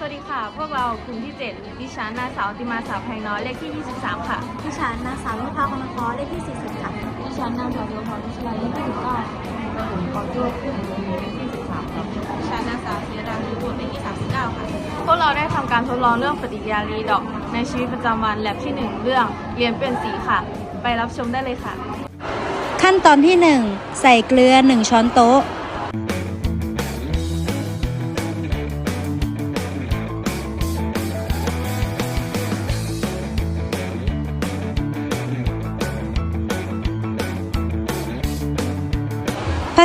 สวัสดีค่ะ พวกเรากลุ่มที่ 7 ดิฉันนางสาวติมาสาวแพงน้อยเลขที่ 23 ค่ะดิฉันนางสาวนุภาพรคอเลขที่ 40 ค่ะดิฉันนางสาวโยพรวิชลาเลขที่19ผมขอตัวขึ้นเลขที่ 13 ครับดิฉันนางสาวธีรานุกูลเลขที่ 39 ค่ะ พวกเราได้ทำการทดลองเรื่องปฏิกิริยารีดอก ในชีวิตประจำวันแลบที่ 1 เรื่องเรียนเปลี่ยนสีค่ะ ไปรับชมได้เลยค่ะ ขั้นตอนที่ 1 ใส่เกลือ 1 ช้อนโต๊ะ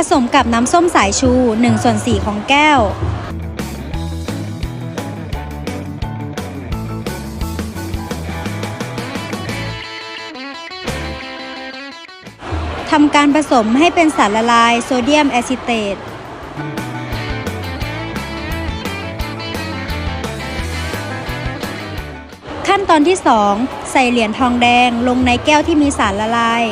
ผสมกับน้ำส้มสายชู1ส่วน4ของแก้ว ทำการผสมให้เป็นสารละลายโซเดียมแอซิเตตขั้นตอนที่ 2 ใส่เหรียญทองแดงลงในแก้วที่มีสารละลาย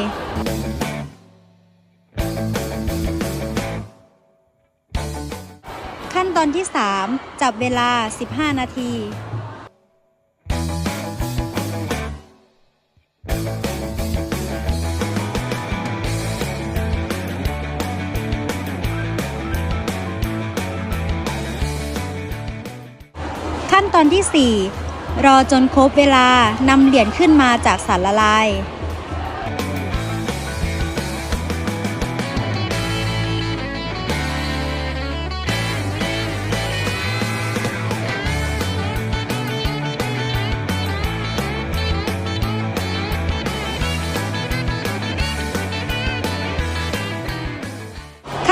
ขั้นตอนที่ 3 จับเวลา 15 นาทีขั้นตอนที่ 4 รอจนครบเวลานำเหรียญขึ้นมาจากสารละลาย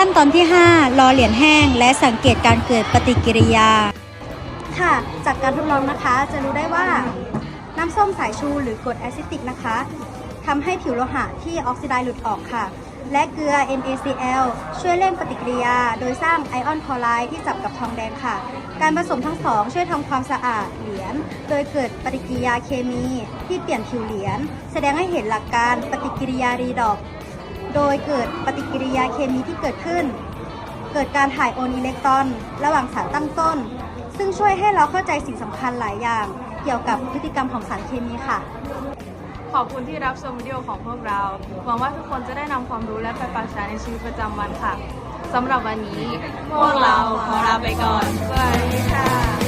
ขั้นตอนที่ 5 รอเหรียญแห้ง และสังเกตการเกิดปฏิกิริยา ค่ะ จากการทดลองนะคะ จะรู้ได้ว่า น้ำส้มสายชูหรือกรดแอซิติกนะคะทำให้ผิวโลหะที่ออกซิไดซ์หลุดออกค่ะ และเกลือ NaCl ช่วยเร่งปฏิกิริยา โดยสร้างไอออนคลอไรด์ที่จับกับทองแดงค่ะ การผสมทั้งสองช่วยทำความสะอาดเหรียญ โดยเกิดปฏิกิริยาเคมีที่เปลี่ยนผิวเหรียญแสดงให้เห็นหลักการปฏิกิริยารีดอก โดยเกิดปฏิกิริยาเคมีที่เกิดขึ้น เกิดการถ่ายโอนอิเล็กตรอน ระหว่างสารตั้งต้น ซึ่งช่วยให้เราเข้าใจสิ่งสำคัญหลายอย่าง เกี่ยวกับพฤติกรรมของสารเคมีค่ะ ขอบคุณที่รับชมวิดีโอของพวกเรา หวังว่าทุกคนจะได้นำความรู้และไปปรับใช้ในชีวิตประจำวันค่ะสำหรับวันนี้ พวกเราขอลาไปก่อนสวัสดีค่ะ